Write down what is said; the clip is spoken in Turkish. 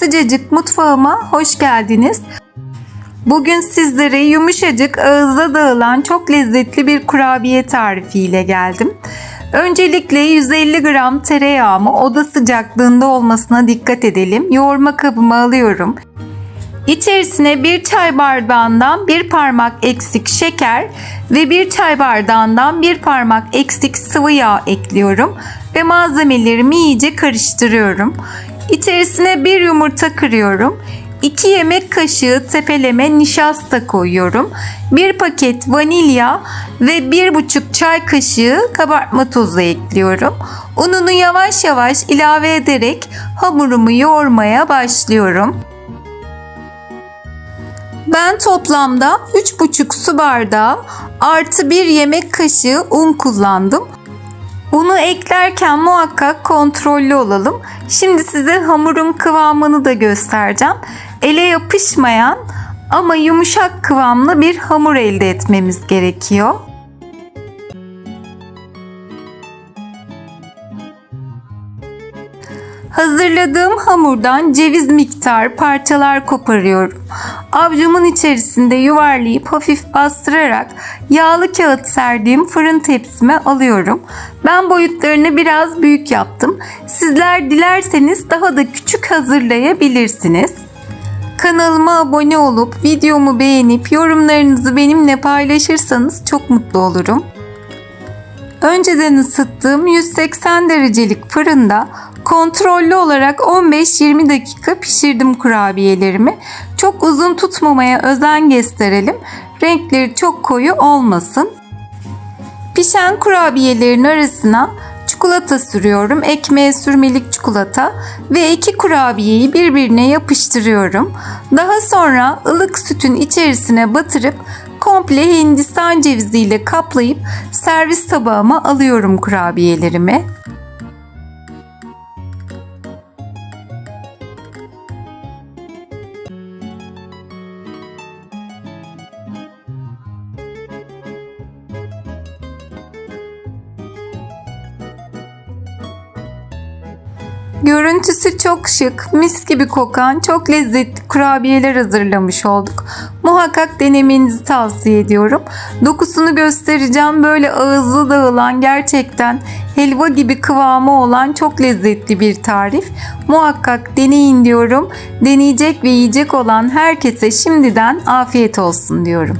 Sıcacık mutfağıma hoş geldiniz. Bugün sizlere yumuşacık ağızda dağılan çok lezzetli bir kurabiye tarifiyle geldim. Öncelikle 150 gram tereyağımı oda sıcaklığında olmasına dikkat edelim. Yoğurma kabıma alıyorum. İçerisine bir çay bardağından bir parmak eksik şeker ve bir çay bardağından bir parmak eksik sıvı yağ ekliyorum ve malzemelerimi iyice karıştırıyorum. İçerisine bir yumurta kırıyorum. 2 yemek kaşığı tepeleme nişasta koyuyorum. 1 paket vanilya ve 1,5 çay kaşığı kabartma tozu ekliyorum. Ununu yavaş yavaş ilave ederek hamurumu yoğurmaya başlıyorum. Ben toplamda 3,5 su bardağı artı 1 yemek kaşığı un kullandım. Unu eklerken muhakkak kontrollü olalım. Şimdi size hamurun kıvamını da göstereceğim. Ele yapışmayan ama yumuşak kıvamlı bir hamur elde etmemiz gerekiyor. Hazırladığım hamurdan ceviz miktar parçalar koparıyorum. Avcumun içerisinde yuvarlayıp hafif bastırarak yağlı kağıt serdiğim fırın tepsime alıyorum. Ben boyutlarını biraz büyük yaptım. Sizler dilerseniz daha da küçük hazırlayabilirsiniz. Kanalıma abone olup videomu beğenip yorumlarınızı benimle paylaşırsanız çok mutlu olurum. Önceden ısıttığım 180 derecelik fırında kontrollü olarak 15-20 dakika pişirdim kurabiyelerimi. Çok uzun tutmamaya özen gösterelim. Renkleri çok koyu olmasın. Pişen kurabiyelerin arasına çikolata sürüyorum. Ekmeğe sürmelik çikolata ve iki kurabiyeyi birbirine yapıştırıyorum. Daha sonra ılık sütün içerisine batırıp komple hindistan ceviziyle kaplayıp servis tabağıma alıyorum kurabiyelerimi. Görüntüsü çok şık, mis gibi kokan, çok lezzetli kurabiyeler hazırlamış olduk. Muhakkak denemenizi tavsiye ediyorum. Dokusunu göstereceğim. Böyle ağızlı dağılan gerçekten helva gibi kıvamı olan çok lezzetli bir tarif. Muhakkak deneyin diyorum. Deneyecek ve yiyecek olan herkese şimdiden afiyet olsun diyorum.